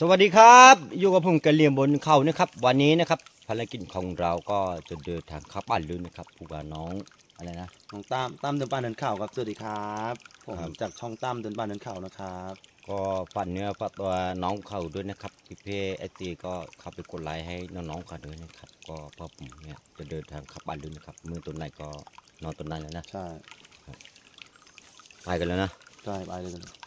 สวัสดีครับ อยู่กับผมกระเหลี่ยมบนเขานะครับ วันนี้นะครับภารกิจของเราก็จะเดินทางเข้าบ้านลืนนะครับผู้กับน้องอะไรนะ น้องตั้มตั้มเดินป่าเดินข่าวครับ สวัสดีครับ ผมครับ จากช่องตั้มเดินป่าเดินข่าวนะครับ ก็ฝันเนื้อฝันตัวน้องเขาด้วยนะครับพี่เพไอตีก็เข้าไปกดไลค์ให้น้องๆเขาด้วยนะครับ ก็เพราะผมเนี่ยจะเดินทางเข้าบ้านลืนนะครับมือตัวไหนก็นอนตัวนั้นแล้วนะใช่ ไปกันแล้วนะ ใช่ไปเลยกัน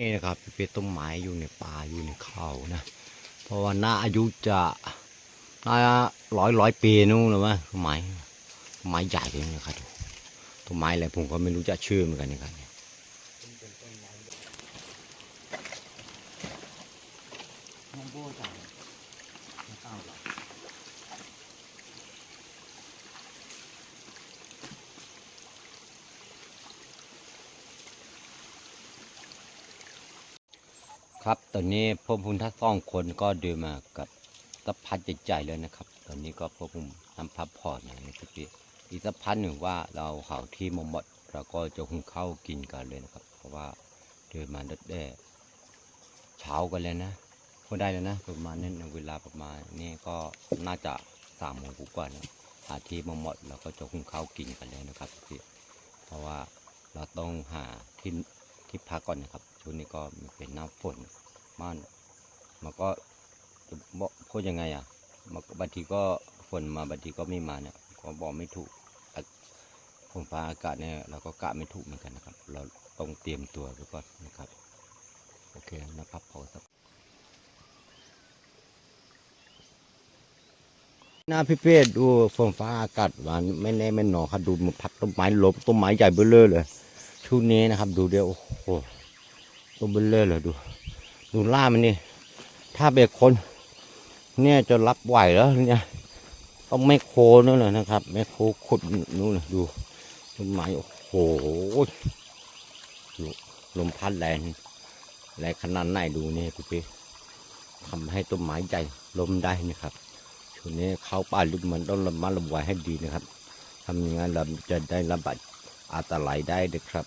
นี่นะครับเป็นต้นไม้อยู่ในป่าอยู่ในเขานะ เพราะว่าน่าอายุจะน่าร้อยร้อยปีนู่นหรือว่าต้นไม้ไม้ใหญ่เลยนะครับต้นไม้อะไรผมก็ไม่รู้จะชื่อเหมือนกันนะครับเนี่ยโบ้จ่าย ครับตอนนี้พวกคุณทั้งสองคนก็เดินมากับสะพัดใหญ่ๆเลยนะครับ ตอนนี้ก็พวกผมทำพับผ่อนอย่างนี้พี่อีกสักพักหนึ่งว่าเราเขาที่มมดเราก็จะหุงข้าวกินกันเลยนะครับ เพราะว่าเดินมาดัดแด้เช้ากันเลยนะพอได้แล้วนะประมาณนี้นเวลาประมาณนี้ก็น่าจะสามโมงกว่านะหาที่มมดเราก็จะหุงข้าวกินกันเลยนะครับพี่เพราะว่าเราต้องหาที่ ที่พักก่อนนะครับช่วงนี้ก็เป็นหน้าฝนม่านมันก็จะบอกพูดยังไงอะมันบางทีก็ฝนมาบางทีก็ไม่มาเนี่ยก็บอกไม่ถูกฝนฟ้าอากาศเนี่ยเราก็กะไม่ถูกเหมือนกันนะครับ เราต้องเตรียมตัวไว้ก่อนนะครับ โอเคนะครับพอสักหน้าพี่เพชรดูฝนฟ้าอากาศหวานไม่แน่ไม่หนอครับดูมันพัดต้นไม้ล้มต้นไม้ใหญ่เบ้อเลย ชุดนี้นะครับ ดูเดียวโอ้โหต้นเบ้อเลยเลยดู ดูล่ามันนี่ ถ้าเบกคน เนี่ยจะรับไหวแล้วเนี่ย ต้องไม่โคนั่นแหละนะครับ ไม่โคขุดนู่นดูต้นไม้โอ้โหลมพัดแรงแรงขนาดไหนดูนี่พี่พี่ทำให้ต้นไม้ใหญ่ล้มได้นะครับช่วงนี้เข้าป่าลึกมันต้องระมัดระวังให้ดีนะครับทำอย่างนั้นเราจะได้ระบาด อันตรายได้เด็ครับ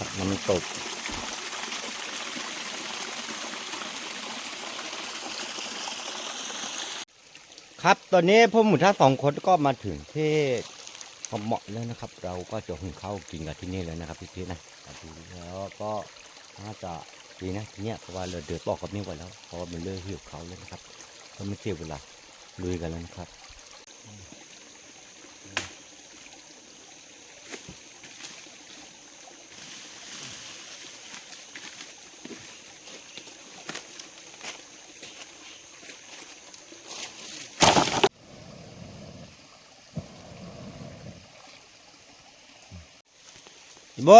นี่นะครับน้ำตกครับ ตอนนี้พวกหมูท่าสองคนก็มาถึงที่พอเหมาะแล้วนะครับ เราก็จะหุงข้าวกินกันที่นี่แล้วนะครับพี่พี่ๆนะดูแล้วก็น่าจะดีนะทีเนี้ยเพราะว่าเราเดือดตอกับนี่ไหวแล้วเพราะมันเริ่มหิวเขาแล้วนะครับก็ไม่เสียเวลาลุยกันแล้วนะครับ บ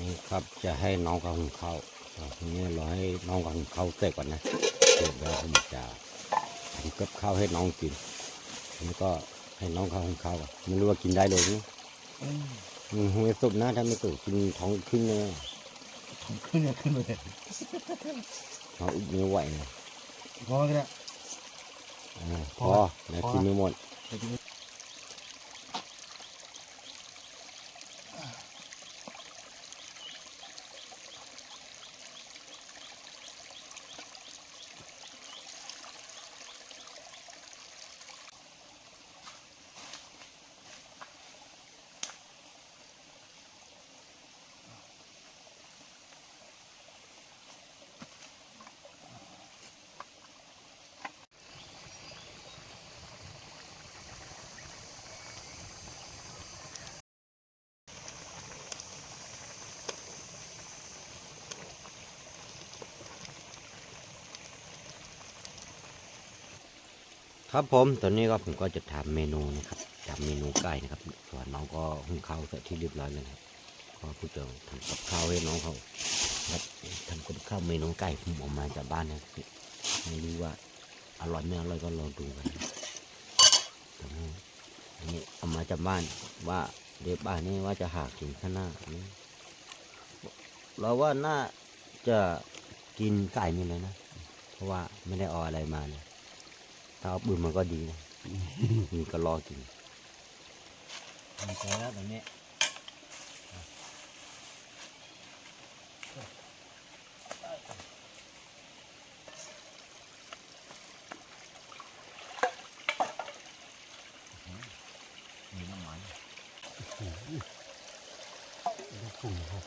นี่ครับจะให้น้องกับหุงข้าวอ่าทีนี้เราให้น้องกับหุงข้าวเสร็จก่อนนะเดี๋ยวเราผมจะทำกับข้าวให้น้องกินแล้วก็ให้น้องเขาหุงข้าวก่อนไม่รู้ว่ากินได้เลยนะอืมไม่สุกนะถ้าไม่สุกกินท้องขึ้นเลยขึ้นเนี่ยขึ้นไปเลยท้องอึดไม่ไหวนะพอกันแล้วอ่าพอแล้วกินไม่หมด ไครับผมตอนนี้ก็ผมก็จะทำเมนูนะครับทำเมนูไก่นะครับ ส่วนน้องก็หุงข้าวเสร็จที่เรียบร้อยแล้วนะครับก็พูดถึงทำกับข้าวให้น้องเขาครับทำกับข้าวเมนูไก่ผมออกมาจากบ้านนะไม่รู้ว่าอร่อยไม่อร่อยก็ลองดูกันต่ว่าอันนี้เอามาจากบ้านว่าเดี๋ยวบ้านนี้ว่าจะหากินข้างหน้านี่เราว่าน่าจะกินไก่นี่เลยนะ เพราะว่าไม่ได้เออะไรมาเลย ถ้าเอาปืนมันก็ดีนะ มีก็รอกินมีใจแล้วตอนนี้มีน้ำมันฝุ่นครับ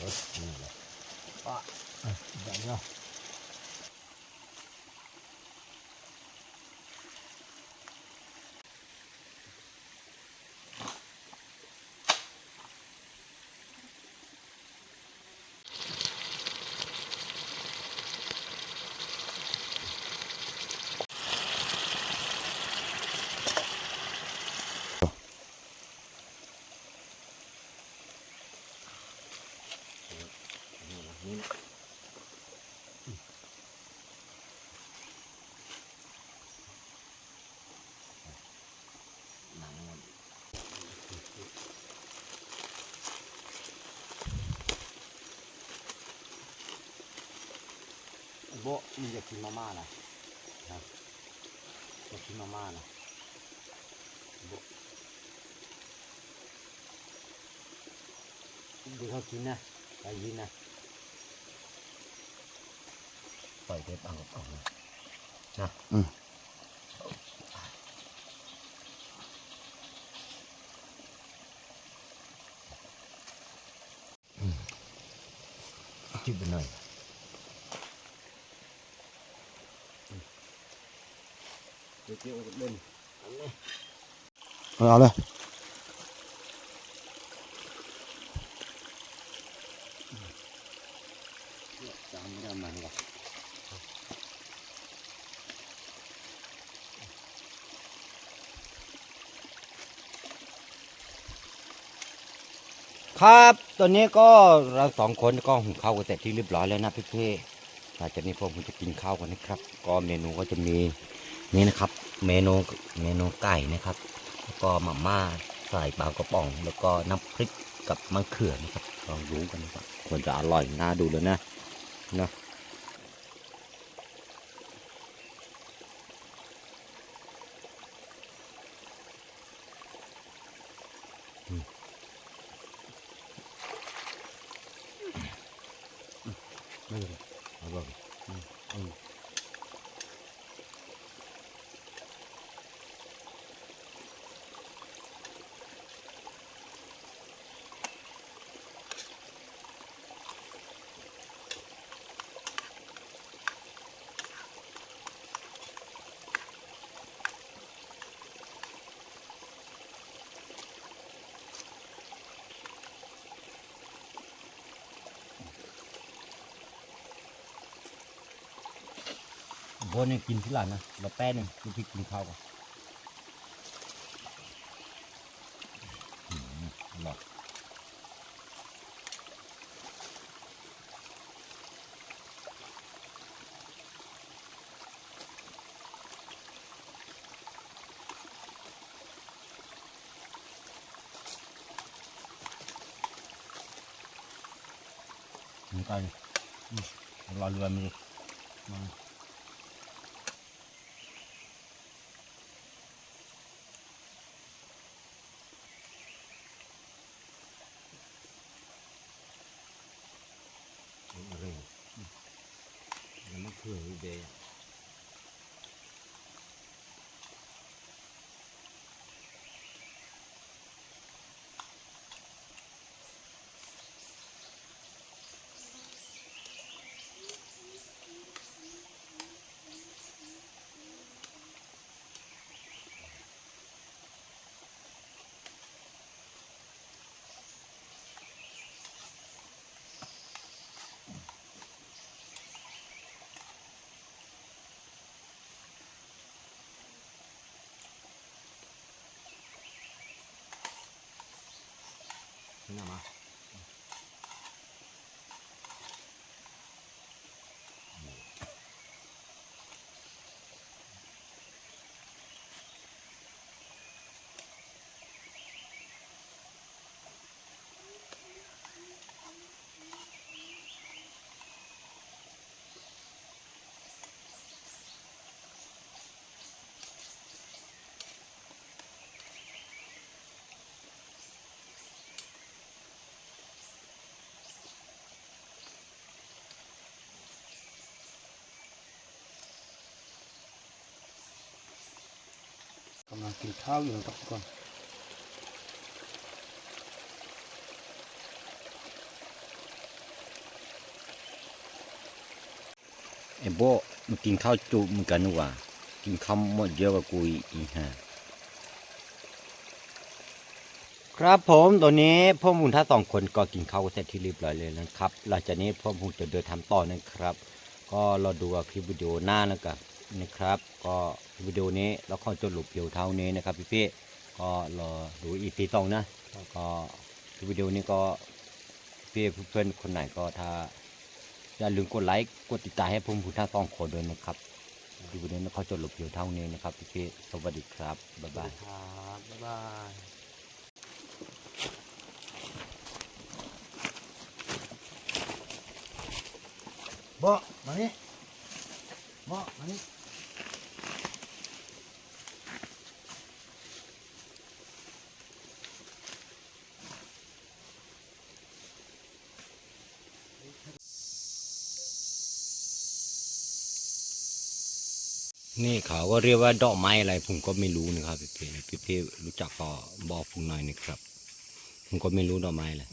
รถนี่แหละ อะอ่ โบะมึงอยากกินมาม่านะนะอยากกินมาม่านะโบะเดี๋ยวเขากินนะไปยินนะปล่อยเทปเอาออกนะนะอืมจิ้มไปหน่อย เดี๋ยวเกี่ยวกับเล่นอันนี้เอาเลยจานไม่ได้มันหรอกครับตอนนี้ก็เราสองคนก็หุงข้าวกันเสร็จที่เรียบร้อยแล้วนะพี่เพ่หลังจากนี้พวกผมจะกินข้าวกันนะครับ ก็เมนูก็จะมีนี่นะครับ เมนูเมนูไก่นะครับ แล้วก็มาม่าใส่ปลากระป๋อง แล้วก็น้ำพริกกับมะเขือนะครับลองดูกันนะครับควรจะอร่อยน่าดูเลยนะนะ บนนี่กินที่หลังนะเราแป้นนี่ดูพี่กินข้าวก่อนอร่อยมันก็ร้อนเรืมันมา ขึ้นมา กำลังกินข้าวอยู่นะครับทุกคนไอ้โบมันกินข้าวจุเหมือนกันนี่หว่ากินข้าวหมดเยอะกว่ากูอีกอีห่าครับผมตอนนี้พ่อมูลท่าสองคนก็กินข้าวเสร็จที่เรียบร้อยเลยนะครับ หลังจากนี้พ่อมูลจะเดินทำต่อนะครับ ก็รอดูคลิปวิดีโอหน้านะครับ นะครับ ก็วิดีโอนี้เราขอจบลงเพียงเท่านี้นะครับพี่ๆก็รอดูอีพีสองนะก็วิดีโอนี้ก็พี่เพื่อนๆคนไหนก็ถ้าอย่าลืมกดไลค์กดติดตามให้ผมผู้ท่าสองคนด้วยนะครับดูวันนี้เขาจะหลบอยู่เท่านี้นะครับพี่ๆสวัสดีครับบ๊ายบายครับบ๊ายบายบะมานี่บะมานี่ นี่เขาก็เรียกว่าดอกไม้อะไรผมก็ไม่รู้นะครับพี่เพ่พี่เพ่รู้จักก็บอกผมหน่อยนะครับ ผมก็ไม่รู้ดอกไม้เลย